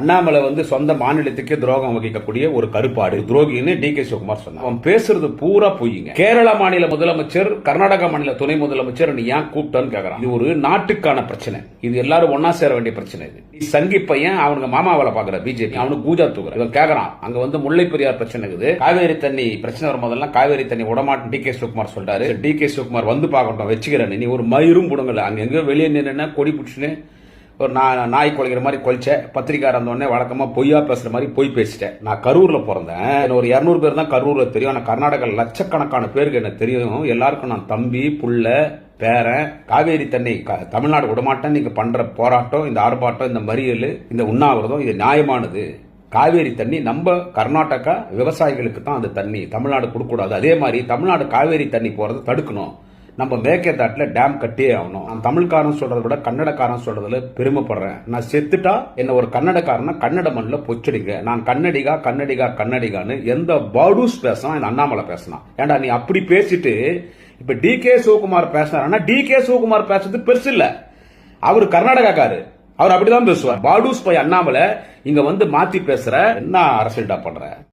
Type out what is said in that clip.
அண்ணாமலை வந்து சொந்த மாநிலத்துக்கே துரோகம் வகிக்கக்கூடிய ஒரு கருப்பாடு. துரோகின்னு டி கே சிவகுமார் சொன்னார். அவன் பேசுறது பூரா பொய்யுங்க கேரள மாநில முதலமைச்சர் கர்நாடக மாநில துணை முதலமைச்சர் நீ ஏன் கூப்பிட்டன்னு கேக்குறான். இது ஒரு நாட்டுக்கான பிரச்சனை. இது எல்லாரும் ஒன்னா சேர வேண்டிய பிரச்சனை இது. நீ சங்கி பையன் அவனுக்கு மாமா வேலை பாக்குற பிஜேபி. அவனுக்கு பூஜா தூக்குற இவன் கேக்குறான். அங்க வந்து முல்லை பெரியார் பிரச்சனை இருக்குது. காவேரி தண்ணி பிரச்சனை வரும் போதெல்லாம் காவேரி தண்ணி விடமாட்டேன் டி கே சிவகுமார் சொல்றாரு. டி கே சிவகுமார் வந்து பார்க்கட்டும் வச்சுக்கிறேன் நீ ஒரு மயிரும் புடுங்கல. அங்க எங்க வெளியே நின்று கொடி பிடிச்சுன்னு ஒரு நான் நாய் குலைக்கிற மாதிரி கொலைச்சேன். பத்திரிக்கார இருந்தோடனே வழக்கமாக பொய்யா பேசுகிற மாதிரி பொய் பேசிட்டேன். நான் கரூரில் பிறந்தேன். எனக்கு ஒரு இரநூறு பேர் தான் கரூரில் தெரியும். ஆனால் கர்நாடகா லட்சக்கணக்கான பேருக்கு எனக்கு தெரியும். எல்லாருக்கும் நான் தம்பி புள்ள பேரன் காவேரி தண்ணி க- தமிழ்நாடு விடமாட்டேன். நீங்கள் பண்ணுற போராட்டம் இந்த ஆர்ப்பாட்டம் இந்த மறியல் இந்த உண்ணாவிரதம் இது நியாயமானது. காவேரி தண்ணி நம்ம கர்நாடகா விவசாயிகளுக்கு தான் அந்த தண்ணி. தமிழ்நாடு கொடுக்கக்கூடாது. அதே மாதிரி தமிழ்நாடு காவேரி தண்ணி போகிறத தடுக்கணும். நம்ம மேக்கேதாட்டில் டேம் கட்டியே ஆகணும். நான் தமிழ்காரன் சொல்கிறத விட கன்னடக்காரன் சொல்றதுல பெருமைப்படுறேன். நான் செத்துட்டா என்ன ஒரு கன்னடக்காரனா கன்னட மண்ணில் பொச்சிடுங்க. நான் கன்னடிகா கன்னடிகா கன்னடிகான்னு எந்த பாடூஸ் பேசினா இந்த அண்ணாமலை பேசினா ஏன்டா நீ அப்படி பேசிட்டு இப்ப டி கே சிவகுமார் பேசினாருன்னா டி கே சிவகுமார் பேசுறது பெருசு இல்ல. அவர் கர்நாடகாக்காரு. அவர் அப்படிதான் பேசுவார். பாடூஸ் போய் அண்ணாமலை இங்க வந்து மாத்தி பேசுற என்ன அரசியல்டா பண்ற?